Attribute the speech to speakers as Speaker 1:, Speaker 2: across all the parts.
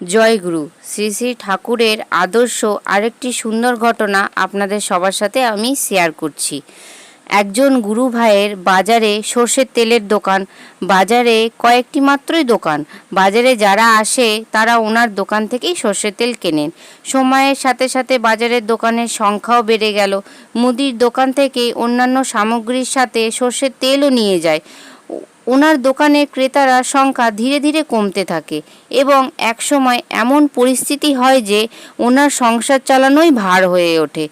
Speaker 1: জয়গুরু। শ্রী শ্রী ঠাকুরের আদর্শ আরেকটি সুন্দর ঘটনা আপনাদের সবার সাথে আমি শেয়ার করছি। একজন গুরু ভাইয়ের বাজারে সর্ষের তেলের দোকান, বাজারে কয়েকটি মাত্রই দোকান। বাজারে যারা আসে, তারা ওনার দোকান থেকেই সর্ষের তেল কেনেন। সময়ের সাথে সাথে বাজারের দোকানের সংখ্যাও বেড়ে গেল। মুদির দোকান থেকে অন্যান্য সামগ্রীর সাথে সর্ষের তেলও নিয়ে যায়। ওনার দোকানের ক্রেতারা সংখ্যা ধীরে ধীরে কমতে থাকে এবং একসময় এমন পরিস্থিতি হয় যে ওনার সংসার চালানোই ভার হয়ে ওঠে।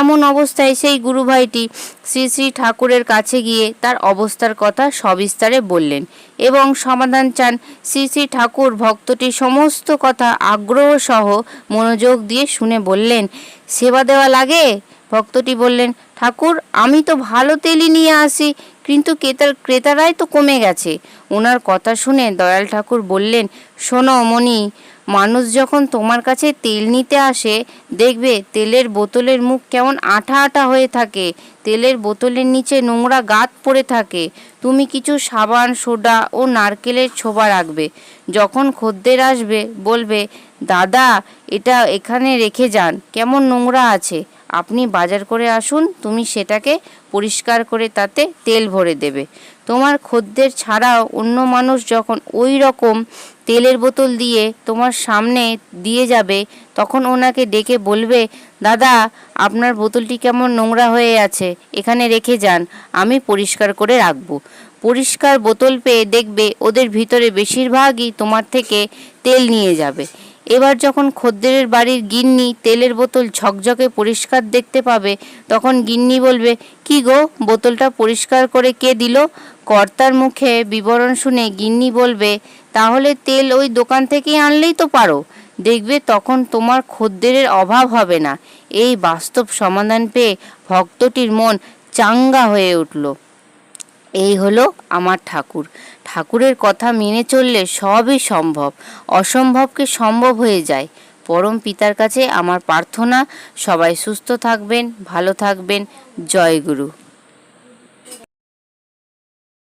Speaker 1: এমন অবস্থায় সেই গুরুভাইটি শ্রী শ্রী ঠাকুরের কাছে গিয়ে তার অবস্থার কথা সবিস্তারে বললেন এবং সমাধান চান শ্রী শ্রী ঠাকুর ভক্তটির সমস্ত কথা আগ্রহ সহ মনোযোগ দিয়ে শুনে বললেন, সেবা দেওয়া লাগে? ভক্তটি বললেন, ঠাকুর, আমি তো ভালো তেলই নিয়ে আসি, কিন্তু ক্রেতার, ক্রেতারাই তো কমে গেছে। ওনার কথা শুনে দয়াল ঠাকুর বললেন, শোনো মণি মানুষ যখন তোমার কাছে তেল নিতে আসে, দেখবে তেলের বোতলের মুখ কেমন আঠা আঠা হয়ে থাকে, তেলের বোতলের নিচে নোংরা গাত পড়ে থাকে, তুমি কিছু সাবান, সোডা ও নারকেলের ছোবা রাখবে, যখন খদ্দের আসবে, বলবে, দাদা, এটা এখানে রেখে যান, কেমন নোংরা আছে। আপনি বাজার করে আসুন, তুমি সেটাকে পরিষ্কার করে তাতে তেল ভরে দেবে। তোমার খদ্দের ছাড়াও অন্য মানুষ যখন ওই রকম তেলের বোতল দিয়ে তোমার সামনে দিয়ে যাবে, তখন ওনাকে ডেকে বলবে, দাদা, আপনার বোতলটি কেমন নোংরা হয়ে আছে, এখানে রেখে যান, আমি পরিষ্কার করে রাখব। পরিষ্কার বোতল পেয়ে দেখবে ওদের ভিতরে বেশিরভাগই তোমার থেকে তেল নিয়ে যাবে। এবার যখন খদ্দেরের বাড়ির গিন্নি তেলের বোতল ঝকঝকে পরিষ্কার দেখতে পাবে, তখন গিন্নি বলবে, কি গো, বোতলটা পরিষ্কার করে কে দিল? কর্তার মুখে বিবরণ শুনে গিন্নি বলবে, তাহলে তেল ওই দোকান থেকেই আনলেই তো পারো। দেখবে তখন তোমার খদ্দেরের অভাব হবে না। এই বাস্তব সমাধান পেয়ে ভক্তটির মন চাঙ্গা হয়ে উঠল। এই হলো আমার ঠাকুর। ঠাকুরের কথা মেনে চললে সবই সম্ভব। অসম্ভবকে সম্ভব হয়ে যায়। পরম পিতার কাছে আমার প্রার্থনা। সবাই সুস্থ থাকবেন, ভালো থাকবেন। জয় গুরু।